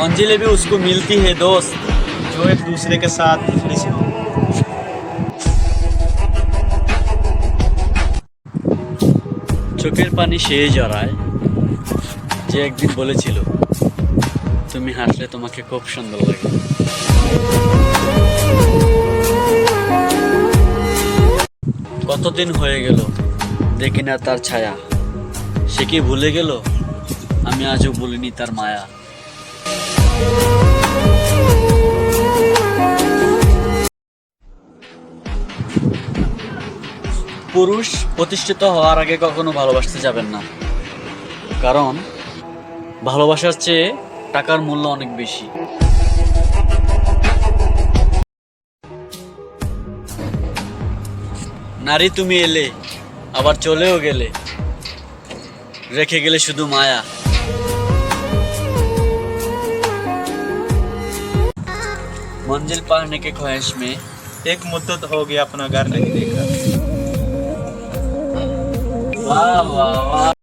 मंजिलें भी उसको मिलती है दोस्त जो एक दूसरे के साथ मिस हो চোখের পানি সেই জড়ায় যে একদিন বলেছিল তুমি হাসলে তোমাকে খুব সুন্দর লাগে কতদিন হয়ে গেল দেখি না তার ছায়া সে কি ভুলে গেল আমি আজও বলিনি তার মায়া পুরুষ প্রতিষ্ঠিত হওয়ার আগে কখনো ভালোবাসতে যাবেন না কারণ ভালোবাসার চেয়ে টাকার মূল্য অনেক বেশি নারী তুমি এলে আবার চলেও গেলে রেখে গেলে শুধু মায়া मंजिल पाने के ख्वाहिश में एक मुद्दत हो गया अपना घर नहीं देखा Wow, wow, wow.